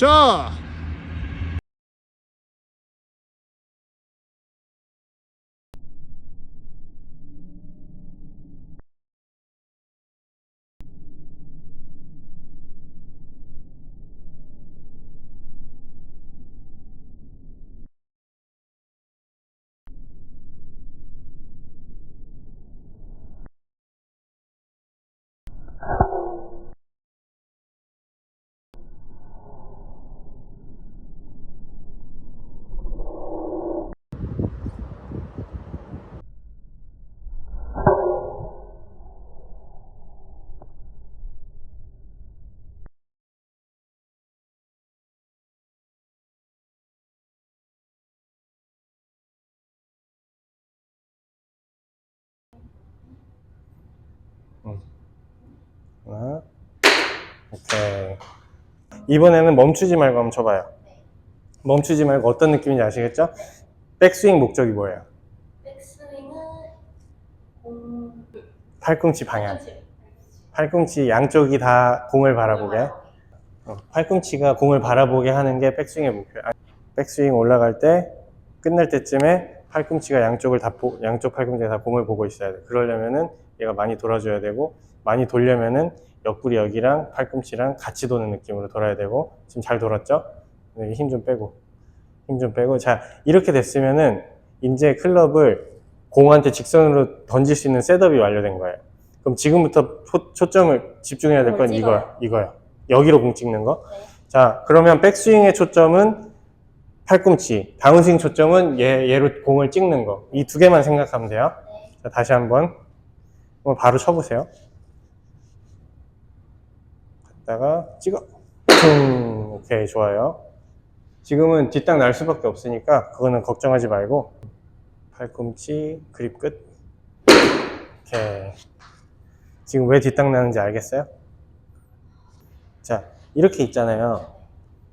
굿 샷 하나, 오케이. 이번에는 멈추지 말고 한번 쳐봐요. 멈추지 말고 어떤 느낌인지 아시겠죠? 백스윙 목적이 뭐예요? 백스윙은 공 팔꿈치 방향. 팔꿈치 양쪽이 다 공을 바라보게. 어, 팔꿈치가 공을 바라보게 하는 게 백스윙의 목표야. 아, 백스윙 올라갈 때 끝날 때쯤에 팔꿈치가 양쪽을 다 보- 양쪽 팔꿈치가 다 공을 보고 있어야 돼. 그러려면은 얘가 많이 돌아줘야 되고 많이 돌려면은 옆구리 여기랑 팔꿈치랑 같이 도는 느낌으로 돌아야 되고 지금 잘 돌았죠? 힘좀 빼고 힘 좀 빼고 자 이렇게 됐으면은 이제 클럽을 공한테 직선으로 던질 수 있는 셋업이 완료된 거예요. 그럼 지금부터 초, 초점을 집중해야 될 건 이거야. 이거야. 여기로 공 찍는 거. 네. 자, 그러면 백스윙의 초점은 팔꿈치, 다운스윙 초점은 얘, 얘로 공을 찍는 거. 이 두 개만 생각하면 돼요. 네. 자, 다시 한번. 바로 쳐보세요. 갔다가 찍어. 퉁. 오케이, 좋아요. 지금은 뒷땅 날 수밖에 없으니까 그거는 걱정하지 말고 팔꿈치 그립 끝. 오케이. 지금 왜 뒷땅 나는지 알겠어요? 자, 이렇게 있잖아요.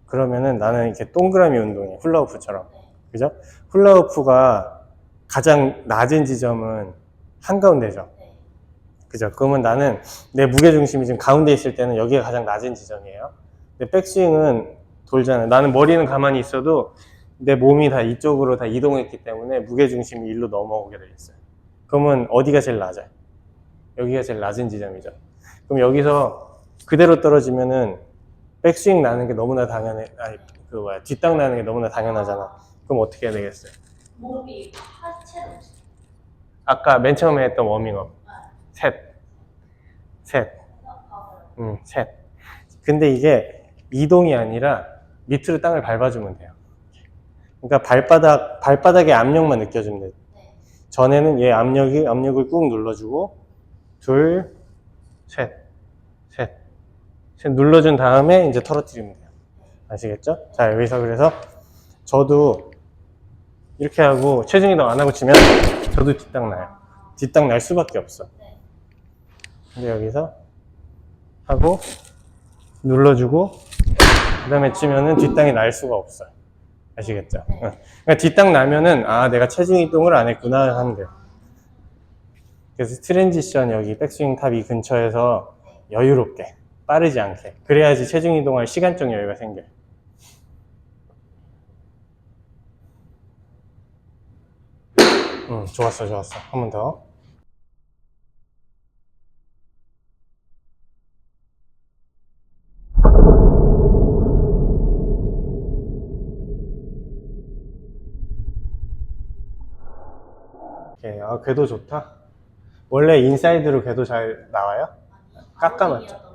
그러면은 나는 이렇게 동그라미 운동이에요. 훌라후프처럼. 그죠? 훌라후프가 가장 낮은 지점은 한가운데죠. 네. 그죠? 그러면 나는 내 무게중심이 지금 가운데 있을 때는 여기가 가장 낮은 지점이에요. 근데 백스윙은 돌잖아요. 나는 머리는 가만히 있어도 내 몸이 다 이쪽으로 다 이동했기 때문에 무게중심이 일로 넘어오게 돼 있어요. 그러면 어디가 제일 낮아요? 여기가 제일 낮은 지점이죠. 그럼 여기서 그대로 떨어지면은 백스윙 나는 게 너무나 당연해. 아니, 그 뭐야, 뒷땅 나는 게 너무나 당연하잖아. 그럼 어떻게 해야 되겠어요? 목이 하체로 아까 맨 처음에 했던 워밍업. 셋. 셋. 음, 셋. 근데 이게 이동이 아니라 밑으로 땅을 밟아주면 돼요. 그러니까 발바닥, 발바닥의 압력만 느껴주면 돼요. 네. 전에는 얘 압력이, 압력을 꾹 눌러주고, 둘, 셋, 셋. 셋 눌러준 다음에 이제 털어뜨리면 돼요. 아시겠죠? 자, 여기서 그래서 저도 이렇게 하고 체중 이동 안 하고 치면 저도 뒷땅 나요. 뒷땅 날 수밖에 없어. 네. 근데 여기서 하고 눌러주고 그 다음에 치면은 뒷땅이 날 수가 없어요. 아시겠죠? 네. 응. 그러니까 뒷땅 나면은 아 내가 체중 이동을 안 했구나 돼요. 그래서 트랜지션 여기 백스윙 탑 이 근처에서 여유롭게 빠르지 않게 그래야지 체중 이동할 시간적 여유가 생겨요. 응, 좋았어, 좋았어. 한 번 더. 오케이, 아, 궤도 좋다. 원래 인사이드로 궤도 잘 나와요? 깎아놨죠.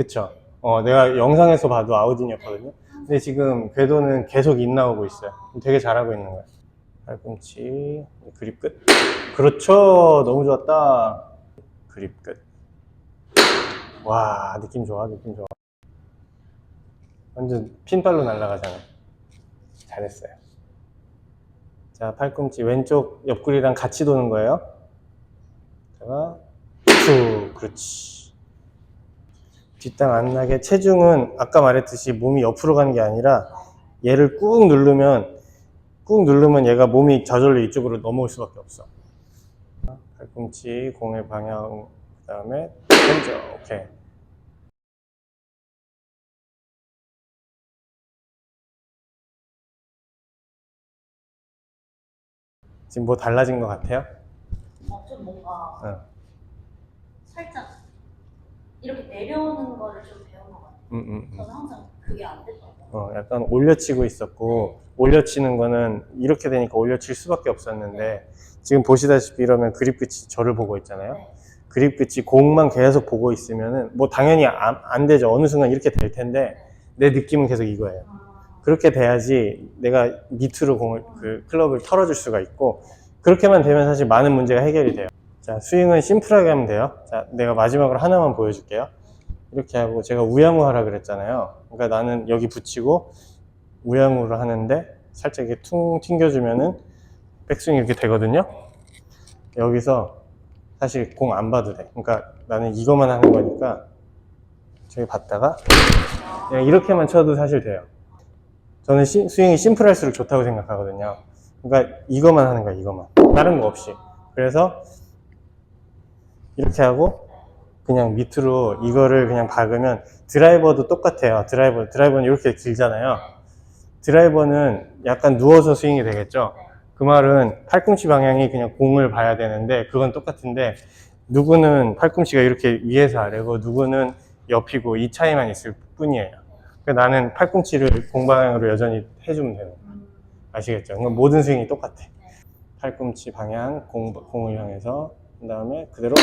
그쵸? 어, 내가 영상에서 봐도 아우딘이었거든요. 근데 지금 궤도는 계속 인 나오고 있어요. 되게 잘하고 있는 거야. 팔꿈치, 그립 끝. 그렇죠. 너무 좋았다. 그립 끝. 와, 느낌 좋아, 느낌 좋아. 완전 핀발로 날아가잖아. 잘했어요. 자, 팔꿈치 왼쪽 옆구리랑 같이 도는 거예요. 제가 툭, 그렇지. 뒷땅 안 나게 체중은 아까 말했듯이 몸이 옆으로 가는 게 아니라 얘를 꾹 누르면 꾹 누르면 얘가 몸이 저절로 이쪽으로 넘어올 수밖에 없어. 팔꿈치 공의 방향 그다음에 던져. 오케이. 지금 뭐 달라진 것 같아요? 어, 좀 뭔가 응. 살짝 이렇게 내려오는 거를 좀 배운 것 같아요. 음, 음, 음. 저는 항상 그게 안 거. 어, 약간 올려치고 있었고 올려치는 거는 이렇게 되니까 올려칠 수밖에 없었는데 지금 보시다시피 이러면 그립 끝이 저를 보고 있잖아요. 네. 그립 끝이 공만 계속 보고 있으면은 뭐 당연히 안, 안 되죠. 어느 순간 이렇게 될 텐데 내 느낌은 계속 이거예요. 아, 그렇게 돼야지 내가 밑으로 공을 그 클럽을 털어줄 수가 있고 그렇게만 되면 사실 많은 문제가 해결이 돼요. 자 스윙은 심플하게 하면 돼요. 자 내가 마지막으로 하나만 보여줄게요. 이렇게 하고 제가 우양우 하라 그랬잖아요. 그러니까 나는 여기 붙이고 우양우를 하는데 살짝 이렇게 퉁 튕겨주면은 백스윙 이렇게 되거든요. 여기서 사실 공 안 봐도 돼. 그러니까 나는 이거만 하는 거니까 저기 봤다가 그냥 이렇게만 쳐도 사실 돼요. 저는 시- 스윙이 심플할수록 좋다고 생각하거든요. 그러니까 이거만 하는 거야, 이거만. 다른 거 없이. 그래서 이렇게 하고 그냥 밑으로 이거를 그냥 박으면 드라이버도 똑같아요. 드라이버, 드라이버는 이렇게 길잖아요. 드라이버는 약간 누워서 스윙이 되겠죠. 그 말은 팔꿈치 방향이 그냥 공을 봐야 되는데 그건 똑같은데 누구는 팔꿈치가 이렇게 위에서 아래고 누구는 옆이고 이 차이만 있을 뿐이에요. 그러니까 나는 팔꿈치를 공 방향으로 여전히 해주면 되는. 음, 아시겠죠? 그러니까 모든 스윙이 똑같아. 팔꿈치 방향 공, 공을 향해서 그 다음에 그대로